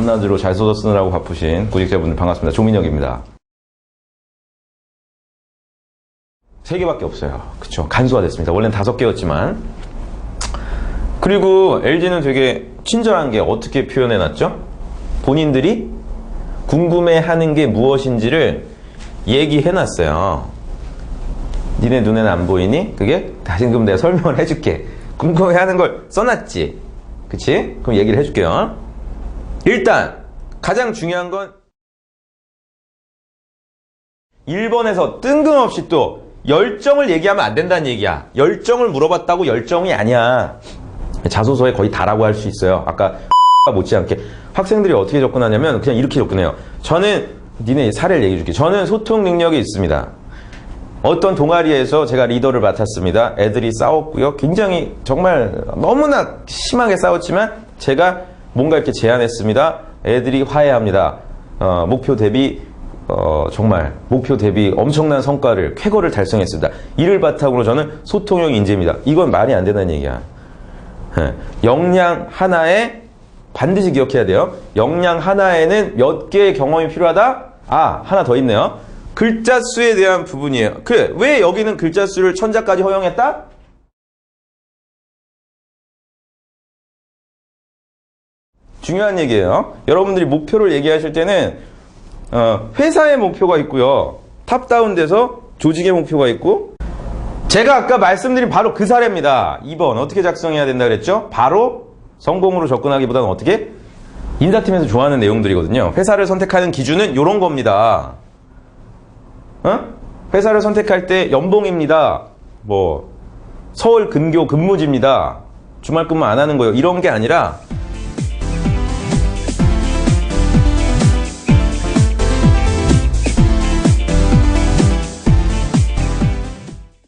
밤낮으로 잘 써서 쓰느라고 바쁘신 구직자분들 반갑습니다. 조민혁입니다. 세 개밖에 없어요. 그쵸. 간소화됐습니다. 원래는 다섯 개였지만. 그리고 LG는 되게 친절한 게 어떻게 표현해 놨죠? 본인들이 궁금해 하는 게 무엇인지를 얘기해 놨어요. 니네 눈에는 안 보이니? 그게 다시 그럼 내가 설명을 해줄게. 궁금해 하는 걸 써놨지. 그치? 그럼 얘기를 해줄게요. 일단 가장 중요한 건 1번에서 뜬금없이 또 열정을 얘기하면 안 된다는 얘기야. 열정을 물어봤다고 열정이 아니야. 자소서에 거의 다라고 할 수 있어요. 아까 못지않게 학생들이 어떻게 접근하냐면 그냥 이렇게 접근해요. 저는 니네 사례를 얘기해 줄게. 저는 소통 능력이 있습니다. 어떤 동아리에서 제가 리더를 맡았습니다. 애들이 싸웠고요. 굉장히 정말 너무나 심하게 싸웠지만 제가 뭔가 이렇게 제안했습니다. 애들이 화해합니다. 어, 목표 대비 어, 정말 목표 대비 엄청난 성과를 쾌거를 달성했습니다. 이를 바탕으로 저는 소통형 인재입니다. 이건 말이 안 된다는 얘기야. 예. 역량 하나에 반드시 기억해야 돼요. 역량 하나에는 몇 개의 경험이 필요하다? 아, 하나 더 있네요. 글자 수에 대한 부분이에요. 그래, 왜 여기는 글자 수를 천자까지 허용했다? 중요한 얘기예요. 여러분들이 목표를 얘기하실 때는 어, 회사의 목표가 있고요. 탑다운 돼서 조직의 목표가 있고 제가 아까 말씀드린 바로 그 사례입니다. 2번 어떻게 작성해야 된다 그랬죠? 바로 성공으로 접근하기보다는 어떻게? 인사팀에서 좋아하는 내용들이거든요. 회사를 선택하는 기준은 이런 겁니다. 어? 회사를 선택할 때 연봉입니다. 뭐 서울 근교 근무지입니다. 주말 근무 안 하는 거예요. 이런 게 아니라